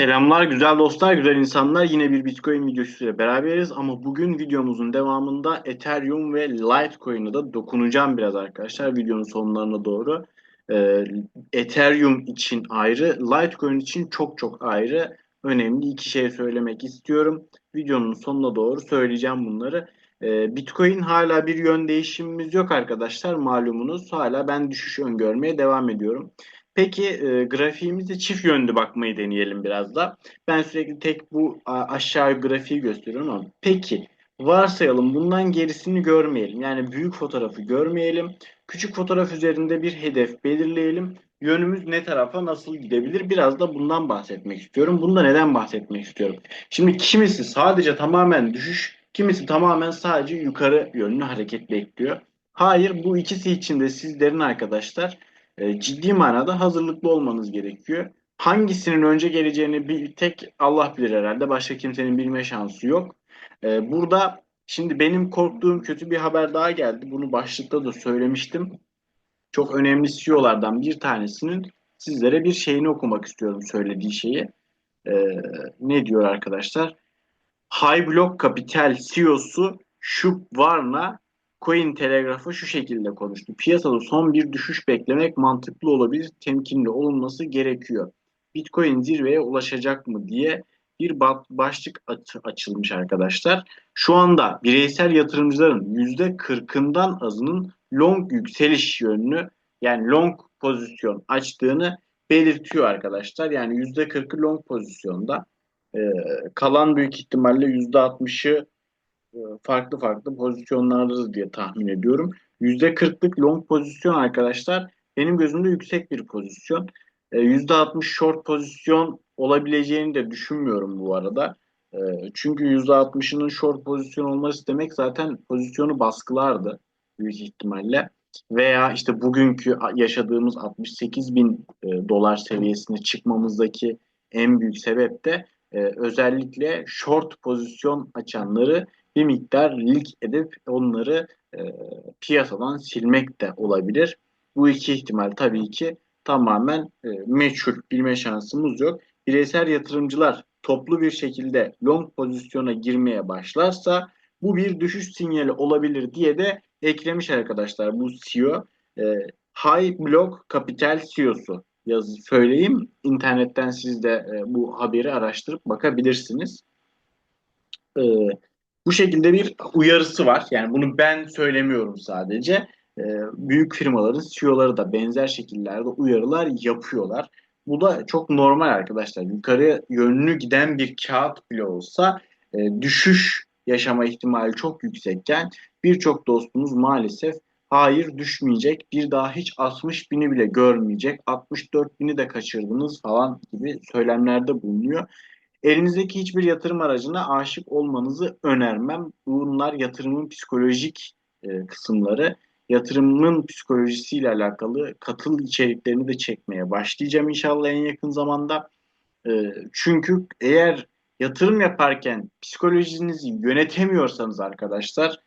Selamlar güzel dostlar, güzel insanlar. Yine bir Bitcoin videosuyla beraberiz ama bugün videomuzun devamında Ethereum ve Litecoin'e da dokunacağım biraz arkadaşlar videonun sonlarına doğru. Ee, Ethereum için ayrı, Litecoin için çok çok ayrı önemli iki şey söylemek istiyorum. Videonun sonuna doğru söyleyeceğim bunları. Ee, Bitcoin hala bir yön değişimimiz yok arkadaşlar malumunuz. Hala ben düşüş öngörmeye devam ediyorum. Peki e, grafiğimize çift yönlü bakmayı deneyelim biraz da. Ben sürekli tek bu aşağı grafiği gösteriyorum ama peki varsayalım bundan gerisini görmeyelim. Yani büyük fotoğrafı görmeyelim. Küçük fotoğraf üzerinde bir hedef belirleyelim. Yönümüz ne tarafa nasıl gidebilir? Biraz da bundan bahsetmek istiyorum. Bunda neden bahsetmek istiyorum? Şimdi kimisi sadece tamamen düşüş, kimisi tamamen sadece yukarı yönlü hareket bekliyor. Hayır bu ikisi için de sizlerin arkadaşlar e, ciddi manada hazırlıklı olmanız gerekiyor. Hangisinin önce geleceğini bir tek Allah bilir herhalde. Başka kimsenin bilme şansı yok. E, burada şimdi benim korktuğum kötü bir haber daha geldi. Bunu başlıkta da söylemiştim. Çok önemli CEO'lardan bir tanesinin sizlere bir şeyini okumak istiyorum söylediği şeyi. E, ne diyor arkadaşlar? High Block Capital CEO'su Shub Varna Coin Telegraf'ı şu şekilde konuştu. Piyasada son bir düşüş beklemek mantıklı olabilir, temkinli olunması gerekiyor. Bitcoin zirveye ulaşacak mı diye bir başlık açılmış arkadaşlar. Şu anda bireysel yatırımcıların %40'ından azının long yükseliş yönlü yani long pozisyon açtığını belirtiyor arkadaşlar. Yani %40'ı long pozisyonda. Ee, kalan büyük ihtimalle %60'ı e, farklı farklı pozisyonlardadır diye tahmin ediyorum. %40'lık long pozisyon arkadaşlar benim gözümde yüksek bir pozisyon. %60 e, short pozisyon olabileceğini de düşünmüyorum bu arada. E, çünkü %60'ının short pozisyon olması demek zaten pozisyonu baskılardı büyük ihtimalle. Veya işte bugünkü yaşadığımız 68 bin dolar seviyesine çıkmamızdaki en büyük sebep de özellikle short pozisyon açanları bir miktar lig edip onları e, piyasadan silmek de olabilir. Bu iki ihtimal tabii ki tamamen e, meçhul, bilme şansımız yok. Bireysel yatırımcılar toplu bir şekilde long pozisyona girmeye başlarsa bu bir düşüş sinyali olabilir diye de eklemiş arkadaşlar bu CEO. E, High Block Capital CEO'su yazı söyleyeyim. İnternetten siz de e, bu haberi araştırıp bakabilirsiniz. E, bu şekilde bir uyarısı var. Yani bunu ben söylemiyorum sadece. E, büyük firmaların CEO'ları da benzer şekillerde uyarılar yapıyorlar. Bu da çok normal arkadaşlar. Yukarı yönlü giden bir kağıt bile olsa e, düşüş yaşama ihtimali çok yüksekken birçok dostumuz maalesef hayır düşmeyecek bir daha hiç 60 bini bile görmeyecek 64 bini de kaçırdınız falan gibi söylemlerde bulunuyor. Elinizdeki hiçbir yatırım aracına aşık olmanızı önermem. Bunlar yatırımın psikolojik e, kısımları. Yatırımın psikolojisiyle alakalı katıl içeriklerini de çekmeye başlayacağım inşallah en yakın zamanda. E, çünkü eğer yatırım yaparken psikolojinizi yönetemiyorsanız arkadaşlar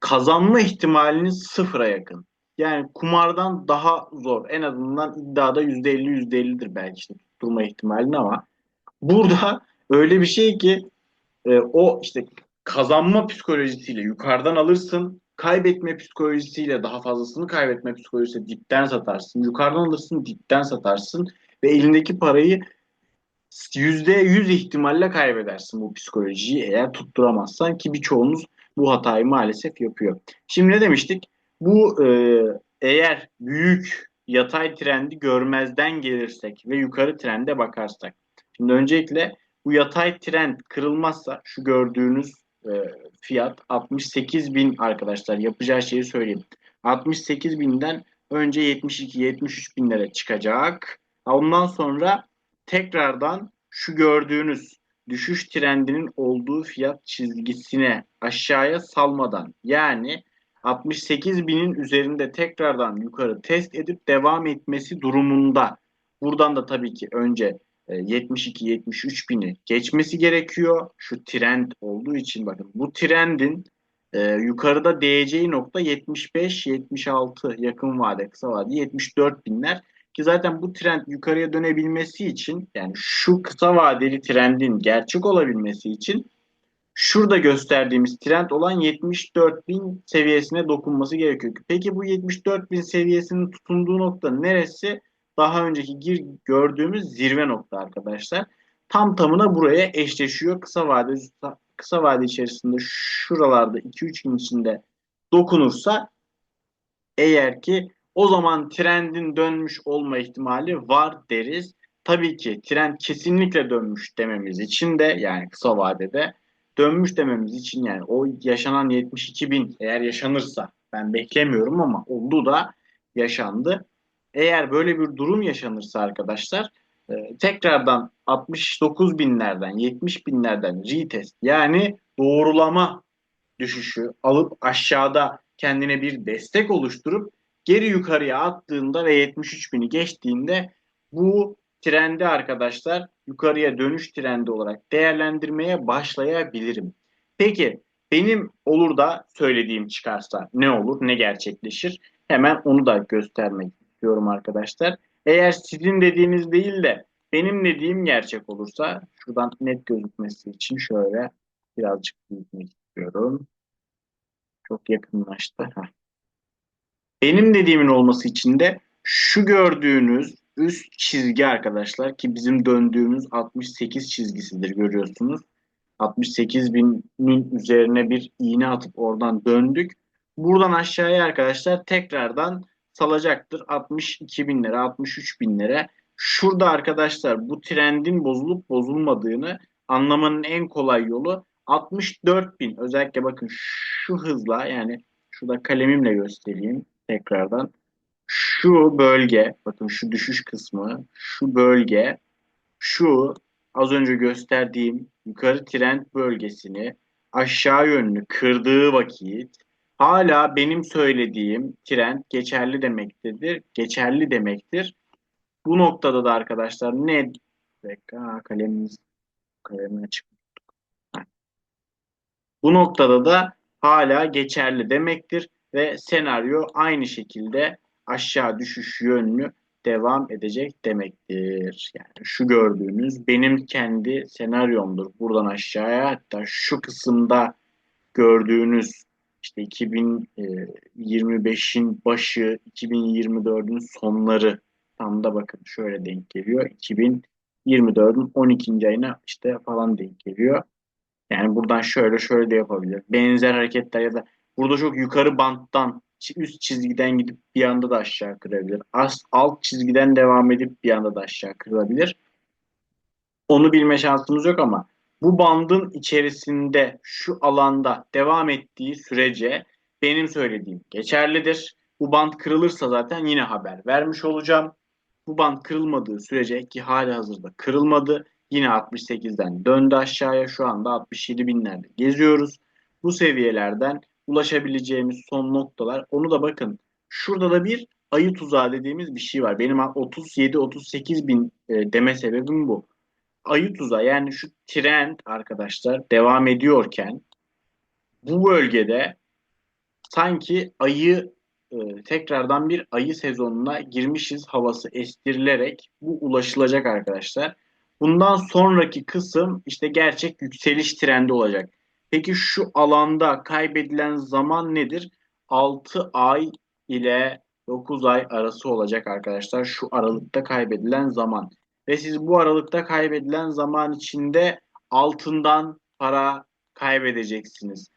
kazanma ihtimaliniz sıfıra yakın. Yani kumardan daha zor. En azından iddiada %50 %50'dir belki işte tutturma ihtimalini ama Burada öyle bir şey ki e, o işte kazanma psikolojisiyle yukarıdan alırsın, kaybetme psikolojisiyle daha fazlasını kaybetme psikolojisiyle dipten satarsın. Yukarıdan alırsın, dipten satarsın ve elindeki parayı yüzde yüz ihtimalle kaybedersin bu psikolojiyi eğer tutturamazsan ki birçoğumuz bu hatayı maalesef yapıyor. Şimdi ne demiştik? Bu e, eğer büyük yatay trendi görmezden gelirsek ve yukarı trende bakarsak Şimdi öncelikle bu yatay trend kırılmazsa şu gördüğünüz e, fiyat 68 bin arkadaşlar yapacağı şeyi söyleyeyim. 68 binden önce 72-73 binlere çıkacak. Ondan sonra tekrardan şu gördüğünüz düşüş trendinin olduğu fiyat çizgisine aşağıya salmadan yani 68 binin üzerinde tekrardan yukarı test edip devam etmesi durumunda buradan da tabii ki önce 72-73 e, bini geçmesi gerekiyor. Şu trend olduğu için bakın bu trendin e, yukarıda değeceği nokta 75-76 yakın vade kısa vade 74 binler Ki zaten bu trend yukarıya dönebilmesi için yani şu kısa vadeli trendin gerçek olabilmesi için şurada gösterdiğimiz trend olan 74.000 seviyesine dokunması gerekiyor. Peki bu 74.000 seviyesinin tutunduğu nokta neresi? Daha önceki gir gördüğümüz zirve nokta arkadaşlar. Tam tamına buraya eşleşiyor. Kısa vade kısa vade içerisinde şuralarda 2-3 gün içinde dokunursa eğer ki o zaman trendin dönmüş olma ihtimali var deriz. Tabii ki trend kesinlikle dönmüş dememiz için de yani kısa vadede dönmüş dememiz için yani o yaşanan 72 bin eğer yaşanırsa ben beklemiyorum ama oldu da yaşandı. Eğer böyle bir durum yaşanırsa arkadaşlar e, tekrardan 69 binlerden 70 binlerden retest yani doğrulama düşüşü alıp aşağıda kendine bir destek oluşturup geri yukarıya attığında ve 73 bini geçtiğinde bu trendi arkadaşlar yukarıya dönüş trendi olarak değerlendirmeye başlayabilirim. Peki benim olur da söylediğim çıkarsa ne olur, ne gerçekleşir? Hemen onu da göstermek istiyorum arkadaşlar. Eğer sizin dediğiniz değil de benim dediğim gerçek olursa şuradan net gözükmesi için şöyle birazcık büyütmek istiyorum. Çok yakınlaştı. Benim dediğimin olması için de şu gördüğünüz üst çizgi arkadaşlar ki bizim döndüğümüz 68 çizgisidir görüyorsunuz. 68 binin üzerine bir iğne atıp oradan döndük. Buradan aşağıya arkadaşlar tekrardan salacaktır. 62 binlere, 63 binlere. Şurada arkadaşlar bu trendin bozulup bozulmadığını anlamanın en kolay yolu 64 bin. Özellikle bakın şu hızla yani şurada kalemimle göstereyim tekrardan. Şu bölge, bakın şu düşüş kısmı, şu bölge, şu az önce gösterdiğim yukarı trend bölgesini aşağı yönlü kırdığı vakit hala benim söylediğim trend geçerli demektedir. Geçerli demektir. Bu noktada da arkadaşlar ne dakika kalemimiz kalemini açık Bu noktada da hala geçerli demektir ve senaryo aynı şekilde aşağı düşüş yönlü devam edecek demektir. Yani şu gördüğünüz benim kendi senaryomdur. Buradan aşağıya hatta şu kısımda gördüğünüz işte 2025'in e, başı, 2024'ün sonları tam da bakın şöyle denk geliyor. 2024'ün 12. ayına işte falan denk geliyor. Yani buradan şöyle şöyle de yapabilir. Benzer hareketler ya da burada çok yukarı banttan üst çizgiden gidip bir anda da aşağı kırabilir. Az, alt çizgiden devam edip bir anda da aşağı kırılabilir. Onu bilme şansımız yok ama bu bandın içerisinde şu alanda devam ettiği sürece benim söylediğim geçerlidir. Bu band kırılırsa zaten yine haber vermiş olacağım. Bu band kırılmadığı sürece ki hali hazırda kırılmadı. Yine 68'den döndü aşağıya. Şu anda 67 binlerde geziyoruz. Bu seviyelerden ulaşabileceğimiz son noktalar. Onu da bakın. Şurada da bir ayı tuzağı dediğimiz bir şey var. Benim 37-38 bin e, deme sebebim bu. Ayı tuzağı yani şu trend arkadaşlar devam ediyorken bu bölgede sanki ayı e, tekrardan bir ayı sezonuna girmişiz havası estirilerek bu ulaşılacak arkadaşlar. Bundan sonraki kısım işte gerçek yükseliş trendi olacak. Peki şu alanda kaybedilen zaman nedir? 6 ay ile 9 ay arası olacak arkadaşlar. Şu aralıkta kaybedilen zaman. Ve siz bu aralıkta kaybedilen zaman içinde altından para kaybedeceksiniz.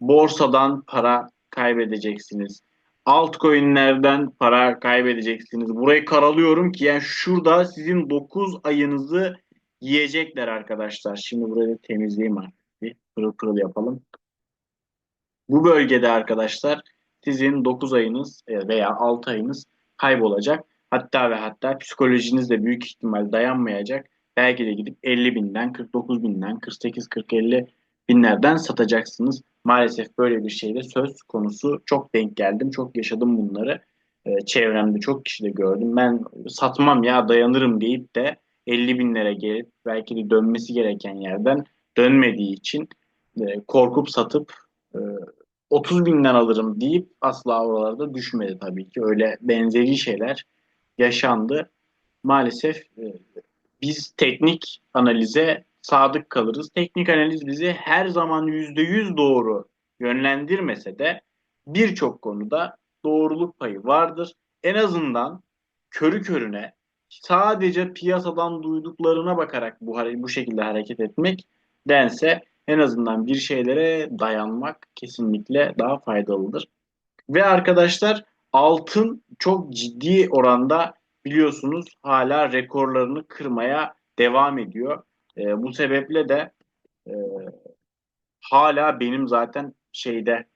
Borsadan para kaybedeceksiniz. Altcoin'lerden para kaybedeceksiniz. Burayı karalıyorum ki yani şurada sizin 9 ayınızı yiyecekler arkadaşlar. Şimdi burayı temizleyeyim artık bir pırıl pırıl yapalım. Bu bölgede arkadaşlar sizin 9 ayınız e, veya 6 ayınız kaybolacak. Hatta ve hatta psikolojiniz de büyük ihtimal dayanmayacak. Belki de gidip 50 binden, 49 binden, 48, 40, 50 binlerden satacaksınız. Maalesef böyle bir şeyde söz konusu. Çok denk geldim, çok yaşadım bunları. Ee, çevremde çok kişi de gördüm. Ben satmam ya dayanırım deyip de 50 binlere gelip belki de dönmesi gereken yerden dönmediği için e, korkup satıp e, 30 binden alırım deyip asla oralarda düşmedi tabii ki. Öyle benzeri şeyler yaşandı. Maalesef e, biz teknik analize sadık kalırız. Teknik analiz bizi her zaman yüzde yüz doğru yönlendirmese de birçok konuda doğruluk payı vardır. En azından körü körüne sadece piyasadan duyduklarına bakarak bu, bu şekilde hareket etmek dense en azından bir şeylere dayanmak kesinlikle daha faydalıdır. Ve arkadaşlar altın çok ciddi oranda biliyorsunuz hala rekorlarını kırmaya devam ediyor. E, bu sebeple de e, hala benim zaten şeyde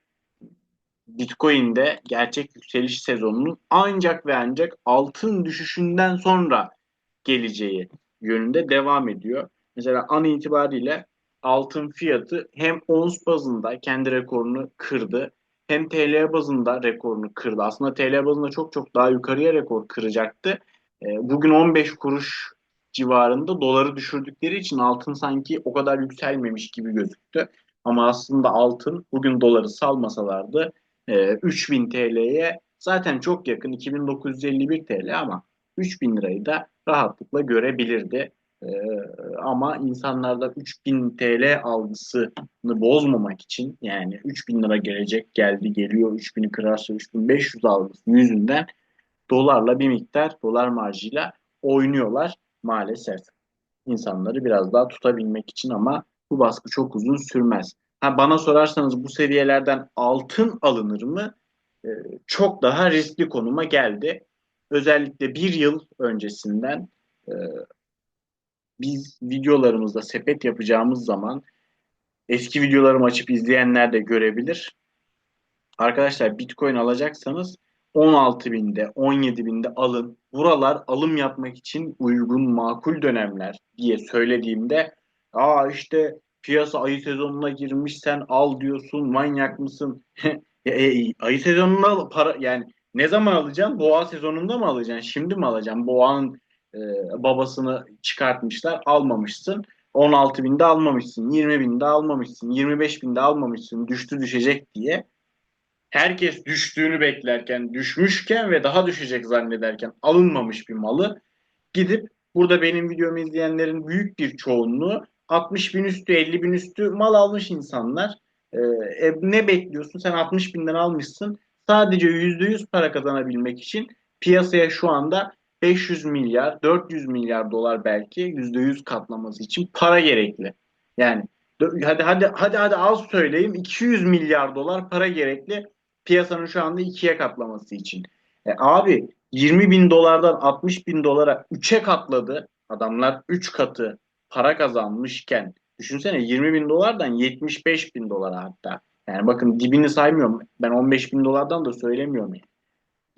Bitcoin'de gerçek yükseliş sezonunun ancak ve ancak altın düşüşünden sonra geleceği yönünde devam ediyor. Mesela an itibariyle altın fiyatı hem ons bazında kendi rekorunu kırdı hem TL bazında rekorunu kırdı. Aslında TL bazında çok çok daha yukarıya rekor kıracaktı. E, bugün 15 kuruş civarında doları düşürdükleri için altın sanki o kadar yükselmemiş gibi gözüktü. Ama aslında altın bugün doları salmasalardı e, 3000 TL'ye zaten çok yakın 2951 TL ama 3000 lirayı da rahatlıkla görebilirdi. Ee, ama insanlarda 3000 TL algısını bozmamak için yani 3000 lira gelecek geldi geliyor 3000'i kırarsa 3500 algısı yüzünden dolarla bir miktar dolar marjıyla oynuyorlar maalesef. İnsanları biraz daha tutabilmek için ama bu baskı çok uzun sürmez. Ha, bana sorarsanız bu seviyelerden altın alınır mı? Ee, çok daha riskli konuma geldi. Özellikle bir yıl öncesinden e, biz videolarımızda sepet yapacağımız zaman eski videolarımı açıp izleyenler de görebilir. Arkadaşlar Bitcoin alacaksanız 16 binde, 17 binde alın. Buralar alım yapmak için uygun, makul dönemler diye söylediğimde aa işte piyasa ayı sezonuna girmiş sen al diyorsun manyak mısın? e, ayı sezonunda para yani ne zaman alacaksın? Boğa sezonunda mı alacaksın? Şimdi mi alacaksın? Boğanın e, babasını çıkartmışlar almamışsın. 16 binde almamışsın, 20 binde almamışsın, 25 binde almamışsın, düştü düşecek diye. Herkes düştüğünü beklerken, düşmüşken ve daha düşecek zannederken alınmamış bir malı gidip burada benim videomu izleyenlerin büyük bir çoğunluğu 60 bin üstü, 50 bin üstü mal almış insanlar. Ee, ne bekliyorsun? Sen 60 binden almışsın. Sadece %100 para kazanabilmek için piyasaya şu anda 500 milyar, 400 milyar dolar belki %100 katlaması için para gerekli. Yani hadi hadi hadi hadi az söyleyeyim 200 milyar dolar para gerekli piyasanın şu anda ikiye katlaması için. E, abi 20 bin dolardan 60 bin dolara 3'e katladı. Adamlar 3 katı para kazanmışken düşünsene 20 bin dolardan 75 bin dolara hatta. Yani bakın dibini saymıyorum. Ben 15 bin dolardan da söylemiyorum. Yani.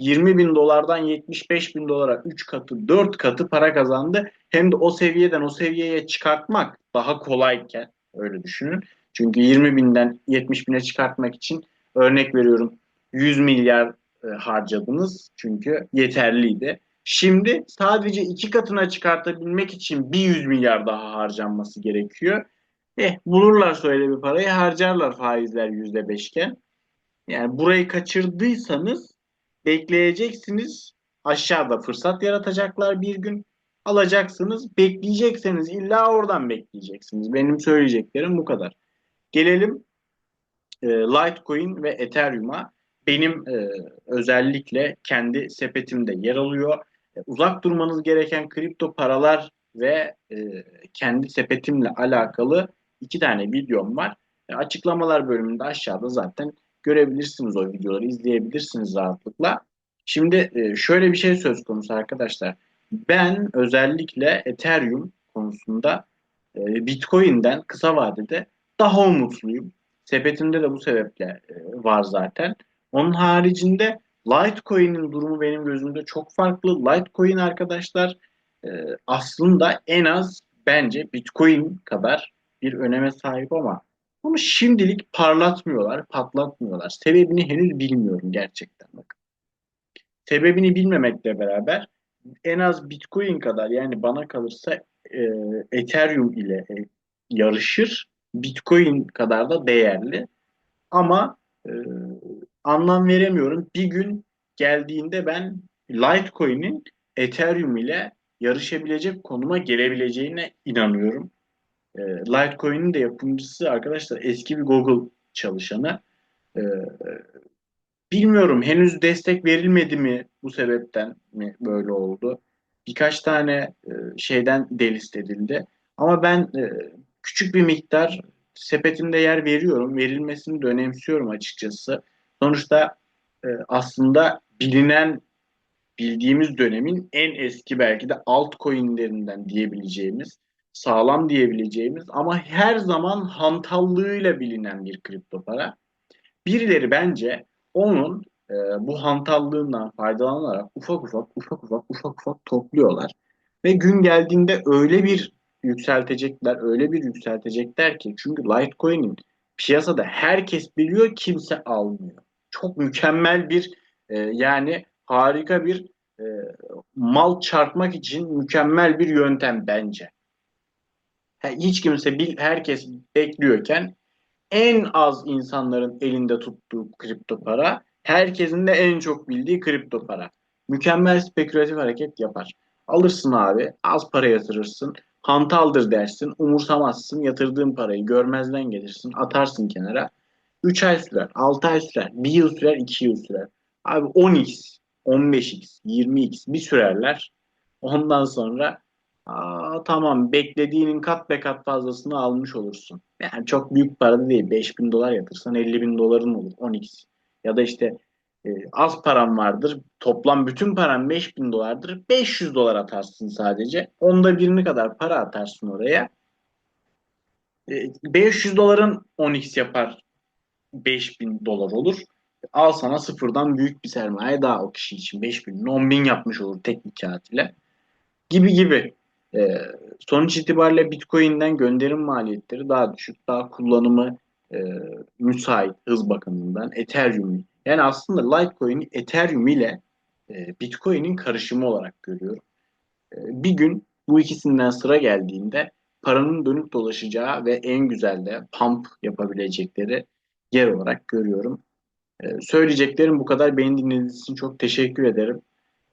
20 bin dolardan 75 bin dolara 3 katı 4 katı para kazandı. Hem de o seviyeden o seviyeye çıkartmak daha kolayken öyle düşünün. Çünkü 20 binden 70 bine çıkartmak için örnek veriyorum 100 milyar e, harcadınız çünkü yeterliydi. Şimdi sadece iki katına çıkartabilmek için bir 100 milyar daha harcanması gerekiyor. Eh bulurlar öyle bir parayı harcarlar faizler %5 iken. Yani burayı kaçırdıysanız bekleyeceksiniz. Aşağıda fırsat yaratacaklar bir gün. Alacaksınız. Bekleyecekseniz illa oradan bekleyeceksiniz. Benim söyleyeceklerim bu kadar. Gelelim e, Litecoin ve Ethereum'a. Benim e, özellikle kendi sepetimde yer alıyor. E, uzak durmanız gereken kripto paralar ve e, kendi sepetimle alakalı iki tane videom var. E, açıklamalar bölümünde aşağıda zaten görebilirsiniz o videoları, izleyebilirsiniz rahatlıkla. Şimdi e, şöyle bir şey söz konusu arkadaşlar. Ben özellikle Ethereum konusunda e, Bitcoin'den kısa vadede daha umutluyum. Sepetimde de bu sebeple e, var zaten. Onun haricinde Litecoin'in durumu benim gözümde çok farklı. Litecoin arkadaşlar aslında en az bence Bitcoin kadar bir öneme sahip ama bunu şimdilik parlatmıyorlar, patlatmıyorlar. Sebebini henüz bilmiyorum gerçekten bakın. Sebebini bilmemekle beraber en az Bitcoin kadar yani bana kalırsa e, Ethereum ile e, yarışır. Bitcoin kadar da değerli. Ama e, anlam veremiyorum. Bir gün geldiğinde ben Litecoin'in Ethereum ile yarışabilecek konuma gelebileceğine inanıyorum. E, Litecoin'in de yapımcısı arkadaşlar eski bir Google çalışanı. E, bilmiyorum henüz destek verilmedi mi bu sebepten mi böyle oldu? Birkaç tane e, şeyden delist edildi. Ama ben e, küçük bir miktar sepetimde yer veriyorum. Verilmesini de önemsiyorum açıkçası. Sonuçta e, aslında bilinen bildiğimiz dönemin en eski belki de altcoin'lerinden diyebileceğimiz, sağlam diyebileceğimiz ama her zaman hantallığıyla bilinen bir kripto para. Birileri bence onun e, bu hantallığından faydalanarak ufak ufak ufak ufak ufak ufak topluyorlar. Ve gün geldiğinde öyle bir yükseltecekler, öyle bir yükseltecekler ki çünkü Litecoin'in piyasada herkes biliyor, kimse almıyor. Çok mükemmel bir e, yani harika bir e, mal çarpmak için mükemmel bir yöntem bence. Hiç kimse bil, herkes bekliyorken en az insanların elinde tuttuğu kripto para, herkesin de en çok bildiği kripto para. Mükemmel spekülatif hareket yapar. Alırsın abi, az para yatırırsın, hantaldır dersin, umursamazsın, yatırdığın parayı görmezden gelirsin, atarsın kenara. 3 ay sürer, 6 ay sürer, 1 yıl sürer, 2 yıl sürer. Abi 10x, 15x, 20x bir sürerler. Ondan sonra aa, tamam beklediğinin kat be kat fazlasını almış olursun. Yani çok büyük para değil. 5000 dolar yatırsan 50 bin doların olur 10x. Ya da işte e, az param vardır. Toplam bütün paran 5000 dolardır. 500 dolar atarsın sadece. Onda birini kadar para atarsın oraya. E, 500 doların 10x yapar 5000 dolar olur. Al sana sıfırdan büyük bir sermaye daha o kişi için. 5 bin, 10 bin yapmış olur tek bir kağıt ile. Gibi gibi. E, sonuç itibariyle Bitcoin'den gönderim maliyetleri daha düşük. Daha kullanımı e, müsait hız bakımından. Ethereum. Yani aslında Litecoin'i Ethereum ile e, Bitcoin'in karışımı olarak görüyorum. E, bir gün bu ikisinden sıra geldiğinde paranın dönüp dolaşacağı ve en güzel de pump yapabilecekleri yer olarak görüyorum. Ee, söyleyeceklerim bu kadar. Beni dinlediğiniz için çok teşekkür ederim.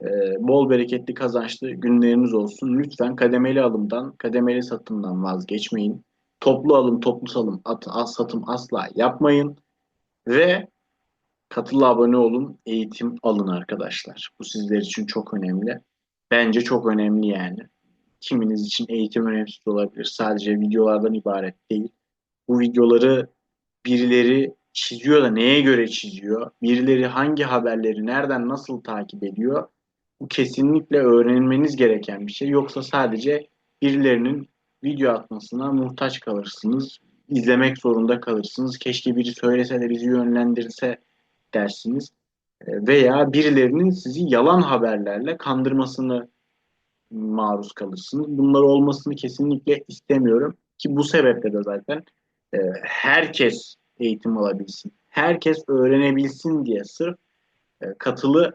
Ee, bol bereketli kazançlı günleriniz olsun. Lütfen kademeli alımdan, kademeli satımdan vazgeçmeyin. Toplu alım, toplu salım, at, az satım asla yapmayın. Ve katıla abone olun, eğitim alın arkadaşlar. Bu sizler için çok önemli. Bence çok önemli yani. Kiminiz için eğitim önemsiz olabilir. Sadece videolardan ibaret değil. Bu videoları birileri çiziyor da neye göre çiziyor? Birileri hangi haberleri nereden nasıl takip ediyor? Bu kesinlikle öğrenmeniz gereken bir şey. Yoksa sadece birilerinin video atmasına muhtaç kalırsınız. İzlemek zorunda kalırsınız. Keşke biri söylese de bizi yönlendirse dersiniz. E, veya birilerinin sizi yalan haberlerle kandırmasını maruz kalırsınız. Bunlar olmasını kesinlikle istemiyorum. Ki bu sebeple de zaten e, herkes eğitim alabilsin. Herkes öğrenebilsin diye sırf e, katılı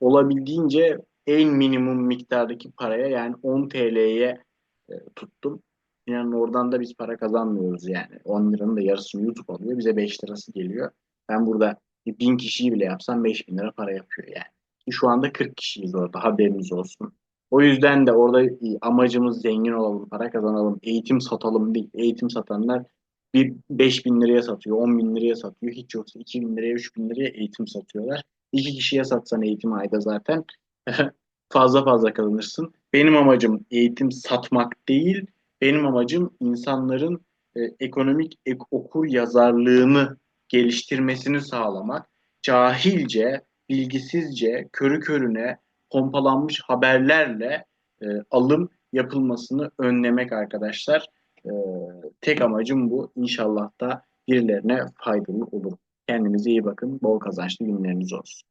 olabildiğince en minimum miktardaki paraya yani 10 TL'ye e, tuttum. Yani oradan da biz para kazanmıyoruz yani. 10 liranın da yarısını YouTube alıyor. Bize 5 lirası geliyor. Ben burada 1000 kişiyi bile yapsam 5000 lira para yapıyor yani. Şu anda 40 kişiyiz orada haberiniz olsun. O yüzden de orada amacımız zengin olalım, para kazanalım, eğitim satalım değil. Eğitim satanlar bir 5 bin liraya satıyor, 10 bin liraya satıyor. Hiç yoksa 2 bin liraya, 3 bin liraya eğitim satıyorlar. İki kişiye satsan eğitim ayda zaten fazla fazla kazanırsın. Benim amacım eğitim satmak değil. Benim amacım insanların e, ekonomik ek, okur yazarlığını geliştirmesini sağlamak. Cahilce, bilgisizce, körü körüne pompalanmış haberlerle e, alım yapılmasını önlemek arkadaşlar. Ee, tek amacım bu. İnşallah da birilerine faydalı olur. Kendinize iyi bakın. Bol kazançlı günleriniz olsun.